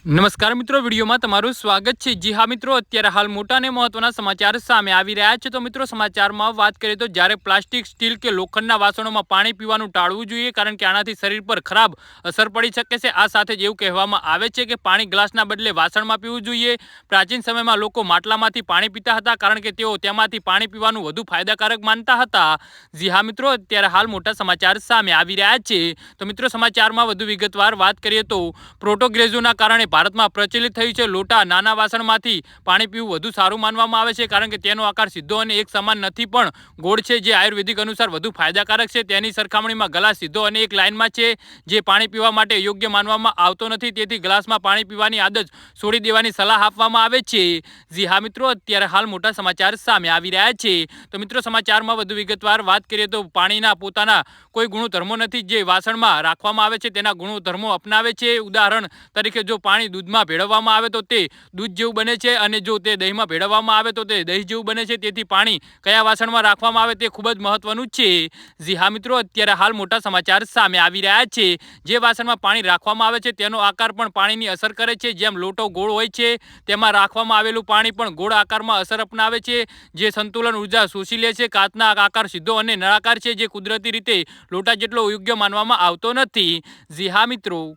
નમસ્કાર મિત્રો, વિડીયોમાં તમારું સ્વાગત છે. જી હા મિત્રો, અત્યારે હાલ મોટા અને મહત્વના સમાચાર સામે આવી રહ્યા છે. તો મિત્રો, સમાચારમાં વાત કરીએ તો જ્યારે પ્લાસ્ટિક, સ્ટીલ કે લોખંડના વાસણોમાં પાણી પીવાનું ટાળવું જોઈએ, કારણ કે આનાથી શરીર પર ખરાબ અસર પડી શકે છે. આ સાથે જ એવું કહેવામાં આવે છે કે પાણી ગ્લાસના બદલે વાસણમાં પીવું જોઈએ. પ્રાચીન સમયમાં લોકો માટલામાંથી પાણી પીતા હતા, કારણ કે તેઓ તેમાંથી પાણી પીવાનું વધુ ફાયદાકારક માનતા હતા. જી હા મિત્રો, અત્યારે હાલ મોટા સમાચાર સામે આવી રહ્યા છે. તો મિત્રો, સમાચારમાં વધુ વિગતવાર વાત કરીએ તો પ્રોટોગ્રેઝોના કારણે ભારતમાં પ્રચલિત થયું છે. લોટા નાના વાસણમાંથી પાણી પીવું વધુ સારું માનવામાં આવે છે, કારણ કે તેનો આકાર સીધો અને એક સમાન નથી, પણ ગોળ છે, જે આયુર્વેદિક અનુસાર વધુ ફાયદાકારક છે. તેની સરખામણીમાં ગ્લાસ સીધો અને એક લાઇનમાં છે, જે પાણી પીવા માટે યોગ્ય માનવામાં આવતો નથી. તેથી ગ્લાસમાં પાણી પીવાની આદત છોડી દેવાની સલાહ આપવામાં આવે છે. જી હા મિત્રો, અત્યારે હાલ મોટા સમાચાર સામે આવી રહ્યા છે. તો મિત્રો, સમાચારમાં વધુ વિગતવાર વાત કરીએ તો પાણીના પોતાના કોઈ ગુણધર્મો નથી, જે વાસણમાં રાખવામાં આવે છે. તેના ગુણધર્મો અપનાવે છે. ઉદાહરણ તરીકે જો પાણી દૂધમાં ભેળવવામાં આવે તો તે દૂધ જેવું બને છે અને જો તે દહીંમાં ભેળવવામાં આવે તો તે દહીં જેવું બને છે. તેથી પાણી કયા વાસણમાં રાખવામાં આવે તે ખૂબ જ મહત્વનું છે. જી હા મિત્રો, અત્યારે હાલ મોટા સમાચાર સામે આવી રહ્યા છે. જે વાસણમાં પાણી રાખવામાં આવે છે તેનો આકાર પણ પાણીની અસર કરે છે. જેમ લોટો ગોળ હોય છે તેમાં રાખવામાં આવેલું પાણી પણ ગોળ આકારમાં અસર અપનાવે છે. જે સંતુલન ઊર્જા શોષી લે છે. કાચના આકાર સીધો અને નળાકાર છે જે કુદરતી રીતે લોટા જેટલો યોગ્ય માનવામાં આવતો નથી. જી હા મિત્રો